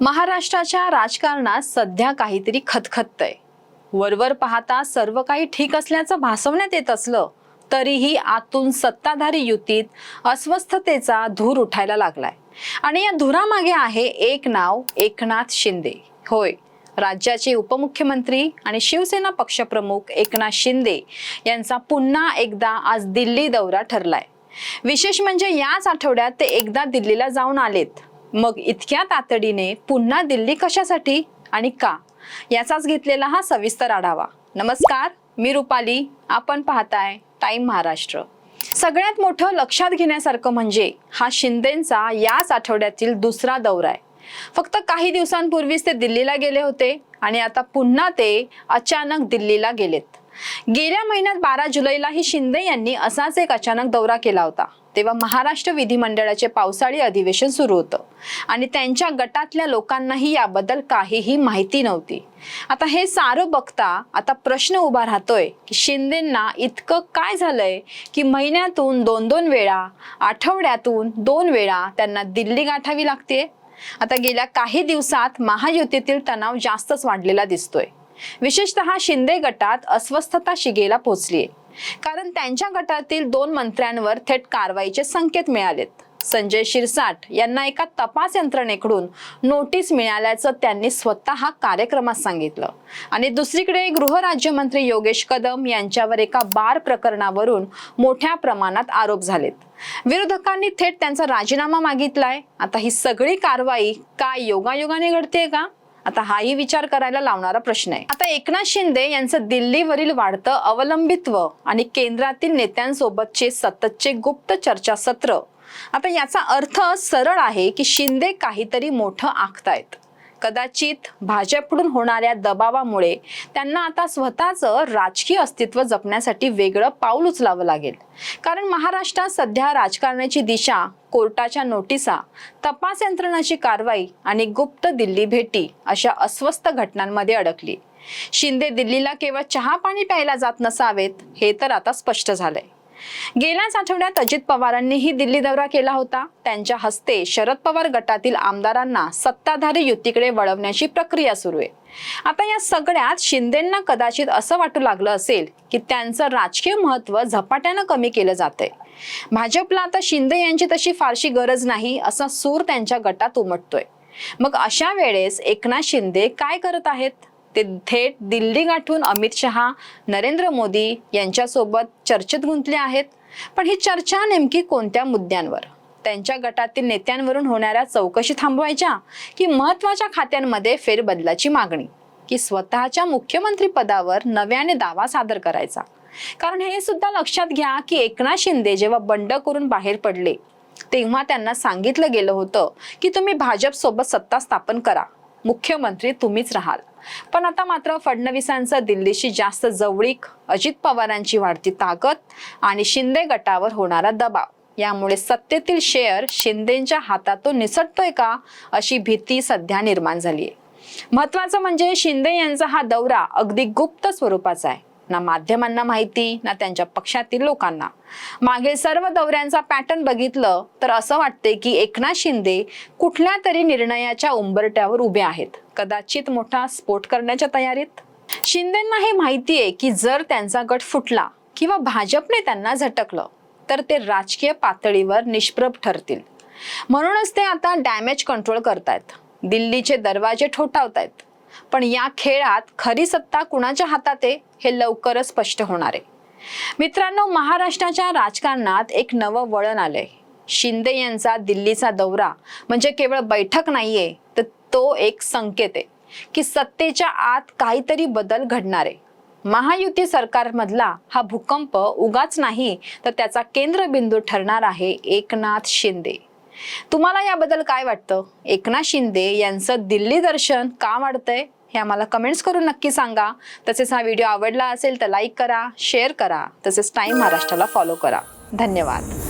महाराष्ट्राच्या राजकारणात सध्या काहीतरी खतखततंय वरवर पाहता सर्व काही ठीक असल्याचं भासवण्यात येत असलं तरीही आतून सत्ताधारी युतीत अस्वस्थतेचा धूर उठायला लागलाय. आणि या धुरामागे आहे एक नाव एकनाथ शिंदे. होय राज्याचे उपमुख्यमंत्री आणि शिवसेना पक्षप्रमुख एकनाथ शिंदे यांचा पुन्हा एकदा आज दिल्ली दौरा ठरलाय. विशेष म्हणजे याच आठवड्यात ते एकदा दिल्लीला जाऊन आलेत. मग इतक्या तातडीने पुन्हा दिल्ली कशासाठी आणि का? याचाच घेतलेला हा सविस्तर आढावा. नमस्कार मी रुपाली. आपण पाहताय टाईम महाराष्ट्र. सगळ्यात मोठं लक्षात घेण्यासारखं म्हणजे हा शिंदेचा याच आठवड्यातील दुसरा दौरा आहे. फक्त काही दिवसांपूर्वीच ते दिल्लीला गेले होते आणि आता पुन्हा ते अचानक दिल्लीला गेलेत. गेल्या महिन्यात बारा जुलैलाही शिंदे यांनी असाच एक अचानक दौरा केला होता. तेव्हा महाराष्ट्र विधिमंडळाचे पावसाळी अधिवेशन सुरू होतं. आणि त्यांच्या गटातल्या लोकांनाही याबद्दल काहीही माहिती नव्हती. आता हे सारं बघता आता प्रश्न उभा राहतोय की शिंदेंना इतकं काय झालंय की महिन्यातून दोन दोन वेळा आठवड्यातून दोन वेळा त्यांना दिल्ली गाठावी लागते आता गेल्या काही दिवसात महायुतीतील तणाव जास्तच वाढलेला दिसतोय. विशेषतः शिंदे गटात अस्वस्थता शिगेला पोहोचलीये कारण त्यांच्या गटातील दोन मंत्र्यांवर थेट कारवाईचे संकेत मिळालेत. संजय शिरसाट यांना एका तपास यंत्रणेकडून नोटीस मिळाल्याचं त्यांनी स्वतः कार्यक्रमात सांगितलं. आणि दुसरीकडे गृहराज्यमंत्री योगेश कदम यांच्यावर एका बार प्रकरणावरून मोठ्या प्रमाणात आरोप झालेत. विरोधकांनी थेट त्यांचा राजीनामा मागितलाय. आता ही सगळी कारवाई काय योगायोगाने घडते का? आता हाही विचार करायला लावणारा प्रश्न आहे. आता एकनाथ शिंदे यांचं दिल्लीवरील वाढतं अवलंबित्व आणि केंद्रातील नेत्यांसोबतचे सततचे गुप्त चर्चासत्र. आता याचा अर्थ सरळ आहे की शिंदे काहीतरी मोठं आखतायत. कदाचित भाजपकडून होणाऱ्या दबावामुळे त्यांना आता स्वतःचं राजकीय अस्तित्व जपण्यासाठी वेगळं पाऊल उचलावं लागेल. कारण महाराष्ट्रात सध्या राजकारणाची दिशा कोर्टाच्या नोटिसा तपास यंत्रणाची कारवाई आणि गुप्त दिल्ली भेटी अशा अस्वस्थ घटनांमध्ये अडकली. शिंदे दिल्लीला केवळ चहा पाणी प्यायला जात नसावेत हे तर आता स्पष्ट झालंय. गेल्याच आठवड्यात अजित पवारांनीही दिल्ली दौरा केला होता. त्यांच्या हस्ते शरद पवार गटातील आमदारांना सत्ताधारी युतीकडे वळवण्याची प्रक्रिया सुरू आहे. आता या सगळ्यात शिंदेंना कदाचित असं वाटू लागलं असेल की त्यांचं राजकीय महत्त्व झपाट्यानं कमी केलं जातंय. भाजपला आता शिंदे यांची तशी फारशी गरज नाही असा सूर त्यांच्या गटात उमटतोय. मग अशा वेळेस एकनाथ शिंदे काय करत आहेत? ते थेट दिल्ली गाठून अमित शहा नरेंद्र मोदी यांच्यासोबत चर्चेत गुंतले आहेत. पण ही चर्चा नेमकी कोणत्या मुद्द्यांवर? त्यांच्या गटातील नेत्यांवरून होणाऱ्या चौकशी थांबवायच्या की महत्त्वाच्या खात्यांमध्ये फेरबदलाची मागणी? की स्वतःच्या मुख्यमंत्री पदावर नव्याने दावा सादर करायचा? कारण हे सुद्धा लक्षात घ्या की एकनाथ शिंदे जेव्हा बंड करून बाहेर पडले तेव्हा त्यांना सांगितलं गेलं होतं की तुम्ही भाजप सोबत सत्ता स्थापन करा. मुख्यमंत्री तुम्हीच राहाल. पण आता मात्र फडणवीसांचं दिल्लीशी जास्त जवळीक अजित पवारांची वाढती ताकद आणि शिंदे गटावर होणारा दबाव. यामुळे सत्तेतील शेअर शिंदेच्या हातातून निसटतोय का अशी भीती सध्या निर्माण झाली आहे महत्वाचं म्हणजे शिंदे यांचा हा दौरा अगदी गुप्त स्वरूपाचा आहे. ना माध्यमांना माहिती ना त्यांच्या पक्षातील लोकांना. मागील सर्व दौऱ्यांचा पॅटर्न बघितलं तर असं वाटते की एकनाथ शिंदे कुठल्या तरी निर्णयाच्या उंबरट्यावर उभे आहेत. कदाचित मोठा स्फोट करण्याच्या तयारीत? शिंदेना हे माहिती आहे की जर त्यांचा गट फुटला किंवा भाजपने त्यांना झटकलं तर ते राजकीय पातळीवर निष्प्रभ ठरतील. म्हणूनच ते आता डॅमेज कंट्रोल करतायत. दिल्लीचे दरवाजे ठोठावतायत. पण या खेळात खरी सत्ता कुणाच्या हातात आहे हे लवकरच स्पष्ट होणार आहे. मित्रांनो महाराष्ट्राच्या राजकारणात एक नवं वळण आलंय. शिंदे यांचा दिल्लीचा दौरा म्हणजे केवळ बैठक नाहीये तर तो एक संकेत आहे की सत्तेच्या आत काहीतरी बदल घडणार आहे. महायुती सरकारमधला हा भूकंप उगाच नाही तर त्याचा केंद्रबिंदू ठरणार आहे एकनाथ शिंदे. तुम्हाला याबद्दल काय वाटतं? एकनाथ शिंदे यांचं दिल्ली दर्शन का वाढतंय? हे आम्हाला कमेंट्स करून नक्की सांगा. तसेच हा व्हिडिओ आवडला असेल तर लाईक करा शेअर करा. तसेच टाईम महाराष्ट्राला फॉलो करा. धन्यवाद.